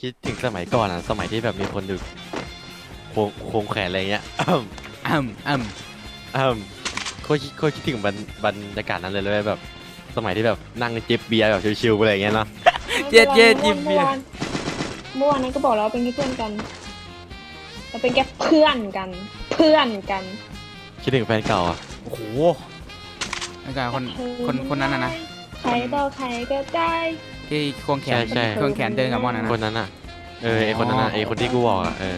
คิดถึงสมัยก่อนอะสมัยที่แบบมีคนดึกโควงควงแขนอะไรเงี้ยอ่ำอ่อืมโคตรคิดโคตรคิดถึงบรรบรรยากาศนั้นเลยเลยแบบ สมัยที่แบบนั่งจิบเบียร์แบบชิวๆอะไรอย่างเงี้ยเนาะำเจ็ดเจ็ดยิมเบียร์เมื่อวานนั้นก็บอกแล้วว่าเป็นแค่เพื่อนกันเราเป็นแค่เพื่อนกัน เพื่อนกันคิดถึงแฟนเก่าอะโอ้โหนั่นก็คนคนคนนั้นนะนะ ใครต่อใครก็ได้ ที่ควงแขนใช่ใช่ ควงแขนเดินกับมอนนะนะ คนนั้นอะ เออไอคนนั้นอะอ๋อไอคนที่กูบอกอะเออ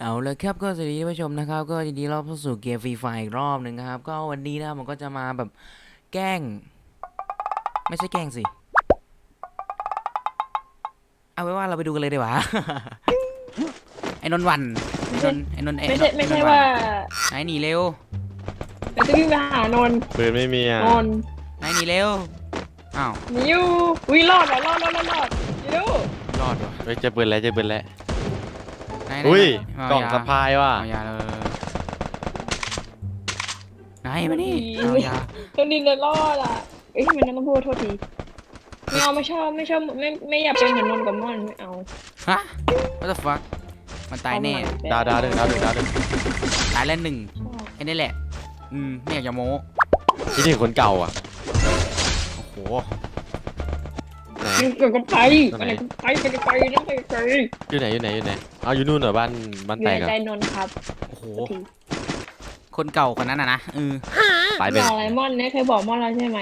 เอาเลยครับก็สวัสดีท่านผู้ชมนะครับ ก็ยินดีต้อนรับเข้าสู่เกมฟรีไฟอีกรอบหนึ่งนะครับ ก็วันนี้นะมันก็จะมาแบบแกล้ง ไม่ใช่แกล้งสิ เอาไว้ว่าเราไปดูกันเลยดีกว่า ไอ้นนท์วันไอ้นนท์ไอ้นนท์อ้ไม่ใช่นนท์ไม่ใช่นนท์นว่าไหนหนีเร็วเราจะวิ่งไปหานนท์ปืนไม่มีอะนนท์ไหนหนีเร็วอ้าวหนิววิรอดเหรอรอดรอดรอดรอดนิวรอดวะเฮ้ยเจอปืนแล้วเจอปืนแล้วไหนไหนอุ้ยไหนกล่องเายาสะพายว่ะเอายาเลยไหนมานี่เอายาตอนนี้เนี่ยรอดอะเอ้ยทำไมนั่นต้องพูดโทษที ไม่เอาไม่ชอบไม่ชอบไม่ไม่อยากเป็นเหมือนนนท์กับม่อนไม่เอา ฮะ what the fuck มันตายแน่ดาวดาวหนึ่งดาวหนึ่งดาวหนึ่งตายแล้วหนึ่งชอบไอ้นี่แหละ อืม ไม่อยากจะโม้คิดถึงคนเก่าอะโอ้โห ไหนเดี๋ยวก็ไปตรงไปไหนไปไปไปนั่งไปไปอยู่ไหนอยู่ไหนอยู่ไหนเอาอยู่นู่นเหรอบ้านบ้านอยู่แตในกอะใจนนท์ครับโอ้โหโทษทีคนเก่าคนนั้นอะนะเออตายบเป็นอกอะไรม่อนเนี่ยเคยบอกม่อนแล้วใช่ไหม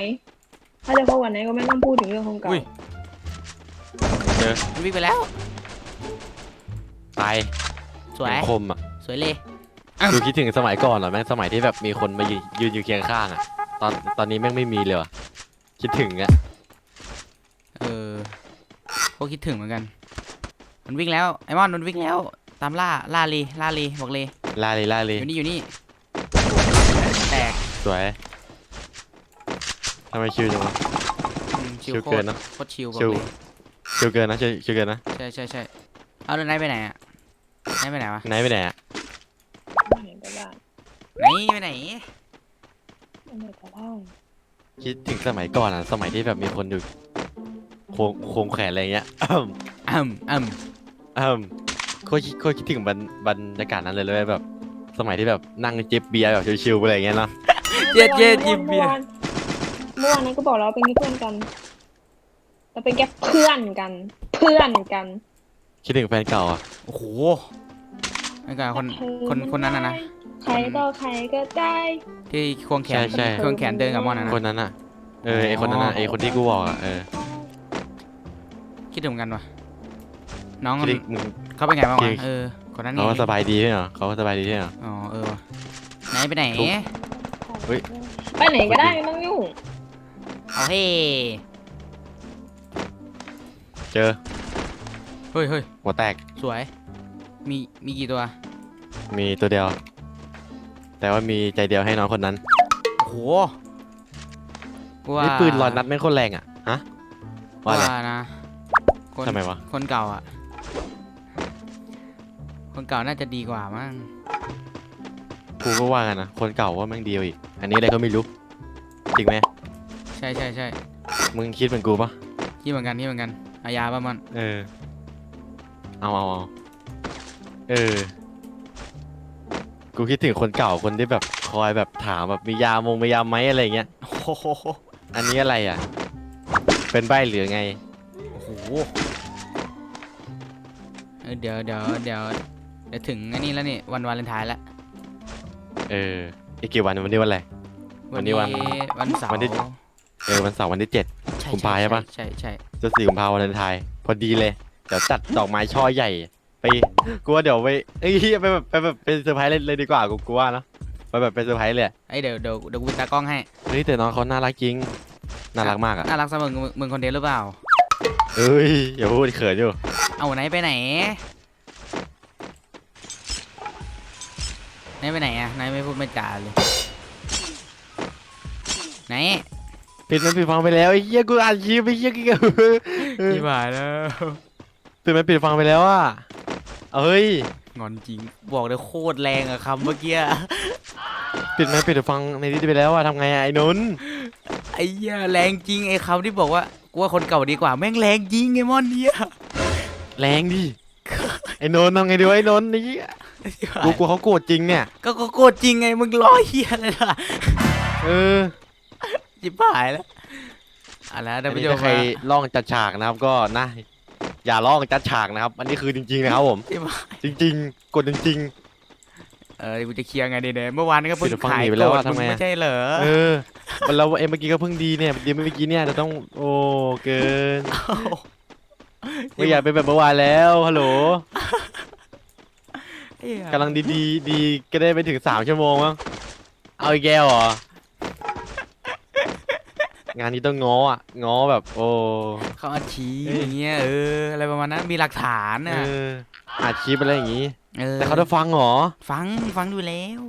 ถ้าจะพบวันไหนก็ไม่ต้องพูดถึงเรื่องของเก่าอุ้ยเจอมันวิ่งไปแล้ว ตายสวยเป็นคมอะสวยเลย ดูคิดถึงสมัยก่อนเหรอแม่งสมัยที่แบบมีคนมายืนยืนอยู่เคียงข้างอะ ตอนตอนนี้แม่งไม่มีเลยว่ะคิดถึงอะเออโคตรคิดถึงเหมือนกัน มันวิ่งแล้วไอมอนมันวิ่งแล้ว ตามล่าล่าลีล่าลีบอกเลยลาเลยลาเลยอยู่นี่อยู่นี่ แตกสวย ทำไมชิวจังวะ อืมชิลชิลโคเกิตนรเนอะโคตรชิลบอกชิวเลยชิวเกินนะชิวชิวเกินนะใช่ใช่ใช่เอาแล้วนายไปไหนอะนายไปไหนวะไหนไปไหนอะไม่เห็นก็ได้ไหนไปไหนไม่เห็นก็ได้คิดถึงสมัยก่อนอะสมัยที่แบบมีคนดึกควงควงแขนอะไรเงี้ยอ่ำอ่ำอืมโคตรคิดโคตรคิดถึงบรรบรรยากาศนั้นเลยเลยแบบ สมัยที่แบบนั่งจิบเบียร์แบบชิวๆอะไรอย่างเงี้ยเนาะเจ็ดเจ็ดยิมเบียร์เมื่อวานนั้นก็บอกแล้วว่าเป็นแค่เพื่อนกันเราเป็นแค่เพื่อนกัน เพื่อนกันคิดถึงแฟนเก่าอะโอ้โหนั่นก็คนคนคนนั้นอะนะใครต่อใครก็ได้ที่ควงแขนใช่ใช่ควงแขนเดินกับมอนนะนะคนนั้นอะเออไอคนนั้นอะไอคนที่กูบอกอะเออคิดถึงเหมือนกันวะน้องคิดถึงมึงเขาเป็นไงบ้างคิวะดเออคนนั้นเขานี่ก็สบายดีใช่เหรอเขาก็สบายดีใช่เหรออ๋อเออวะไหนไปไหนทุกเฮ้ยไปไหนก็ได้ไม่ต้องยุ่ง เอาเฮ้เจอเฮ้ยเฮ้ยหัวแตกสวย มีมีกี่ตัว มีตัวเดียว แต่ว่ามีใจเดียวให้น้องคนนั้นโอ้โหกูว่านี่ปืนร้อยนัดไม่งโคนแรงอะฮะว่าอะไร ว่านะคนทำไมวะ คนเก่าอะ คนเก่าน่าจะดีกว่ามั้งกูก็ว่ากันนะคนเก่าว่าแม่งดีกว่าอีก อันนี้อะไรก็ไม่รู้จริงไหมใช่ใช่ใช่มึงคิดเหมือนกูปะที่เหมือนกันที่เหมือนกันอายาป่ะมัน เออ เอาเอาเอาเออ กูคิดถึงคนเก่าคนที่แบบคอยแบบถามแบบมียามงมียาไหมอะไรอย่างเงี้ย โอ้โห อันนี้อะไรอะ เป็นใบหรือไง โอ้โหเออเดี๋ยวเดี๋ยวเดี๋ยวเดี๋ยวถึงอันนี้แล้วนี่วันวาเลนไทน์แล้ว เอออีกกี่วันวันนี้วันอะไร วันนี้วันวันเสาร์วันที่ เออวันเสาร์วันที่เจ็ด ใช่กุมภาใช่ปะ ใช่ใช่จะสี่กุมภาพันธ์วันไทายพอดีเลย เดี๋ยวจัดดอกไม้ช่อใหญ่ ไปกูว่าเดี๋ยวไปเอ้ยไปแบบไปแบบเป็นเซอร์ไพรส์เลยเลยดีกว่ากูกูว่าเนอะไปแบบเป็นเซอร์ไพรส์เลยอะไอยเดี๋ยวเดี๋ยวเดี๋ยวกูเป็นตากล้องให้ เฮ้ยแต่น้องเขาน่ารักจริง น่ารักมากอะน่ารักเสมอมึงมึงคนเดียวหรือเปล่า เอ้ยอย่าพูดเขินอยู่เอาไหนไปไหนไหนไปไหนอะไหนไม่พูดไม่จาเลยไหน ปิดมันปิดฟังไปแล้วไอ้เหี้ยกูอ่านคลิปไอ้เหี้ยกี่ที่บ่ายแล้วปิดมันปิดฟังไปแล้วอะเอาเฮ้ยงอนจริงบอกเลยโคตรแรงอะคำเมื่อกี้ปิดไหมปิดหูฟังในนี้ไปแล้วอะทำไงอะไอ้นนท์ไอ้เหี้ยแรงจริงไอ้คำที่บอกว่ากูว่าคนเก่าดีกว่าแม่งแรงจริงไอ้มอนเนี่ยแรงดิไอ้นนท์ทำไงดีวะไอ้นนท์นี่กูกลัวเขาโกรธจริงเนี่ยก็ก็โกรธจริงไงมึงรอเฮียอะไรล่ะเออ จิบหายแล้วเอะไรอัท่านนผู้นี้ชมถ้าใครล่องจัดฉากนะครับก็นะ อย่าล่องจัดฉากนะครับ อันนี้คือจริงๆนะครับผม จิบหายจริง ๆ กดจริง เออกูจะเคลียร์ไงดีเนี่ยเมื่อวานก็เพิ่งปิดฟังขายหนีไปแล้วโกรธอะทำไงอะมึไม่ใช่เหรอๆ เออเราเอ็มเมื่อกี้ก็เพิ่งดีเนี่ยดีเมื่อกี้เนี่ยจะต้องโอ้เกินไม่อยากเป็นแบบเมื่อวานแล้วฮัลโหลเหี้ยกำลังดีดีๆดีก็ได้ไปถึงสามชั่วโมงมั้งเอาอีกแก้วเหรอ งานนี้ต้องง้ออะง้อแบบ โอ้เขาอาชี้เอ้ยอย่างเงี้ยเอออะไรประมาณนั้นมีหลักฐานเอน่ะออัดคลิปอะไรอย่างงี้ เออแต่เขาจะฟังเหรอฟังฟังดูแล้ว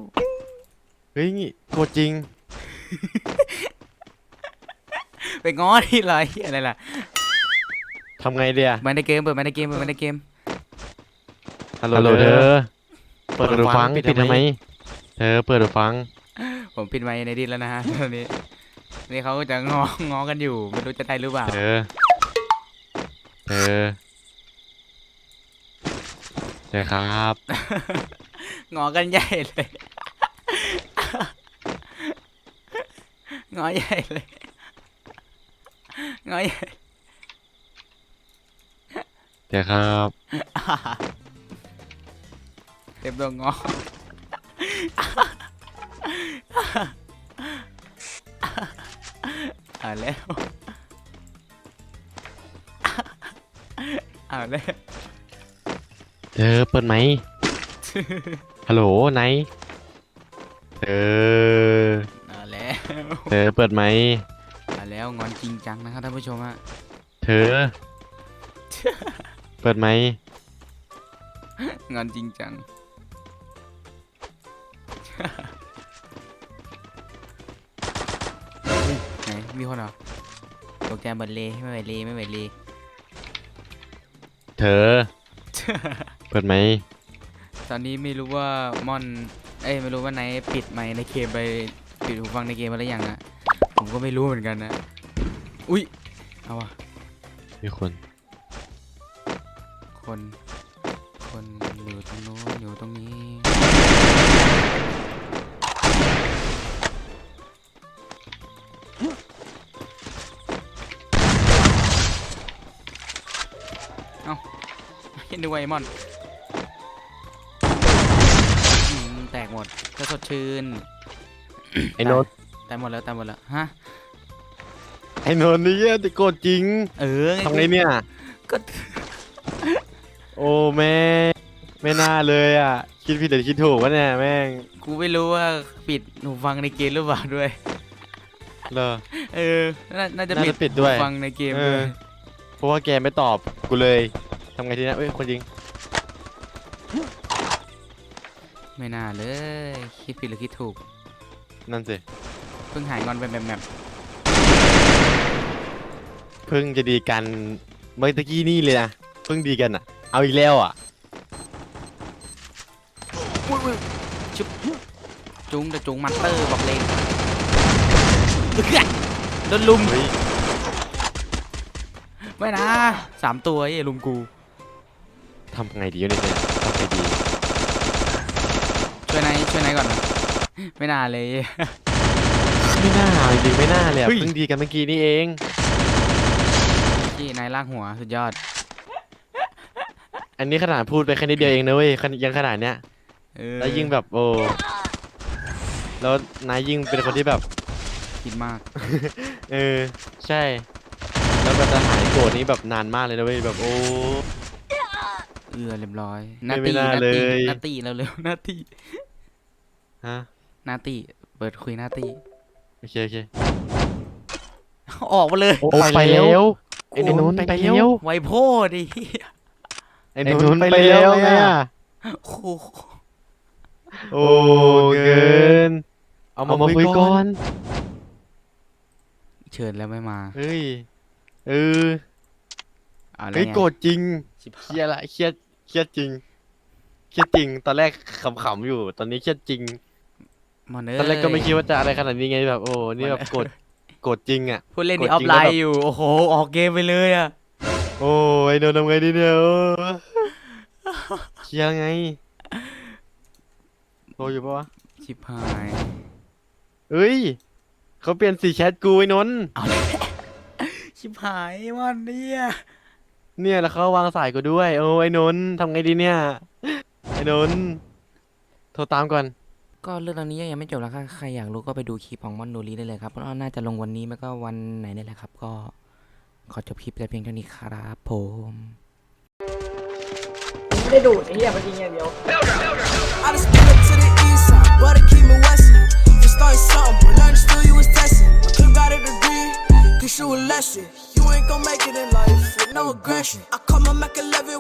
เฮ้ยนี่โกรธจริงไปง้อที่ไรอะไรล่ะทำไงเดียมาในเกมเปิดมาในเกมเปิดมาในเกมฮัลโหลเธอเปิดหูฟังปิดทำไมเธอเปิดหูฟัง ผมปิดไมค์ในดิสแล้วนะฮะตอนนี้ นี่เขาก็จะงองอกันอยู่ ไม่รู้จะได้หรือเปล่าเธอเธอเธอครับ งอกันใหญ่เลย งอใหญ่เลย งอใหญ่เธอครับ เต็มตัวงอ อ่าแล้วอ่าแล้ว เธอเปิดไหม ฮัลโหลไหนเธออ่าแล้ว เธอเปิดไหมอ่าแล้วงอนจริงจังนะครับท่านผู้ชมฮะ เธอ เปิดไหม งอนจริงจัง มีคนเหรอโปรแกรมเบิดเลยไม่ไหวเลยไม่ไหวเลย เธอ เปิดไหมตอนนี้ไม่รู้ว่าม่อน เอ้ยไม่รู้ว่าไหนปิดไมค์ในเกมไปปิดหูฟังในเกมไปแล้วยังอะผมก็ไม่รู้เหมือนกันนะ อุ้ยเอาวะมีคน คน คนอยู่ตรงโน้นอยู่ตรงนี้ ห็นดูไอมอนอืมแตกหมดก็สดชื่นไอ้นนท์ตายหมดแล้วตายหมดแล้วฮะไอ้นนท์นี่จะโกรธจริง เออทำไงเนี่ยก็โอ้แม่ไม่น่าเลยอะ คิดผิดหรือคิดถูกวะเนี่ยแม่งกูไม่รู้ว่าปิดหูฟังในเกมหรือเปล่าด้วยเลอเออน่าน่าจะน่าจะปิดด้วยหูฟังในเกมเอด้อวยเพราะว่าแกไม่ตอบกูเลย ทำไงทีเนี้ยเอ้ยคนจริงไม่น่าเลย คิดผิดหรือคิดถูก นั่นสิเพิ่งหายงอนไปแบบแบบเพิ่งจะดีกันเมื่อตะกี้นี่เลยนะเพิ่งดีกันอะ เอาอีกแล้วอะชุบจุงแต่จุงมัตเตอร์บอกเลยโดนลุมเฮ้ย ไม่นะสามตัวไอ้ลุมกู ทำไงดีวะเนี่ยทำไงดี ช่วยนายช่วยนายก่อนนะไม่น่าเลย ไม่น่าจริงๆไม่น่าเลยอะเฮ้ย เพิ่งดีกันเมื่อกี้นี่เอง ที่นายลากหัวสุดยอด อันนี้ขนาดพูดไปแค่นิดเดียวเองนะเว้ยขนาดยังขนาดเนี้ย เออแล้วยิ่งแบบโอ้แล้วนายยิ่งเป็นคนที่แบบ คิดมาก เออ ใช่ แล้วแบบจะหายโกรธนี้แบบนานมากเลยนะเว้ยแบบโอ้ เออเรียบร้อยไม่นาไม่ตีน่านาเลตีย นาตีเร็วๆนาตีฮะนาตีเปิดคุยนาตีโอเคโอเคออกมาเลยโอ้ไปแล้วไอ้หนุนไปแล้ว ไวโพดิไอ้หนุนไปแล้วไงอะโอ้โหโอ้เกิน เอามาคุยก่อน เชิญแล้วไม่มา เฮ้ย เออ เอาแล้วเฮ้ยไงโกรธจริงชิบเครียดละเครียดเครียดจริงเครียดจริง ตอนแรกขำๆอยู่ ตอนนี้เครียดจริง มอนเอ้ยตอนแรกก็ไม่คิดว่าจะอะไรขนาดนี้ไงแบบโอ้นี่แบบโกรธโกรธจริงอะ พูดเล่นกนี่ดออฟจริงไลแล้วแบบ น์อยู่ โอ้โห ออกเกมไปเลยอะโอ้ยโดนทำไงดีเนี่ยโอ้เคลียร์ไงโทรอยู่ปะวะชิบหาย เอ้ยเขาเปลี่ยนสีแชทกูไอ้นนท์เอาเลยชิบหายมอนเนี่ย เนี่ยแล้วเขาวางสายกูด้วย โอ้ไอ้นนท์ทำไงดีเนี่ย ไอ้นนท์โทรตามก่อน ก็เรื่องราวนี้ยังไม่จบแล้วครับใครอยากรู้ก็ไปดูคลิปของมอนโนรีได้เลยครับเพราะว่าน่าจะลงวันนี้ไม่ก็วันไหนนี่แหละครับ ก็ขอจบคลิปแต่เพียงเท่านี้ครับผม ไม่ได้ดูดไอ้เหี้ยมันยิงอย่างเดียว I just I come and make a living.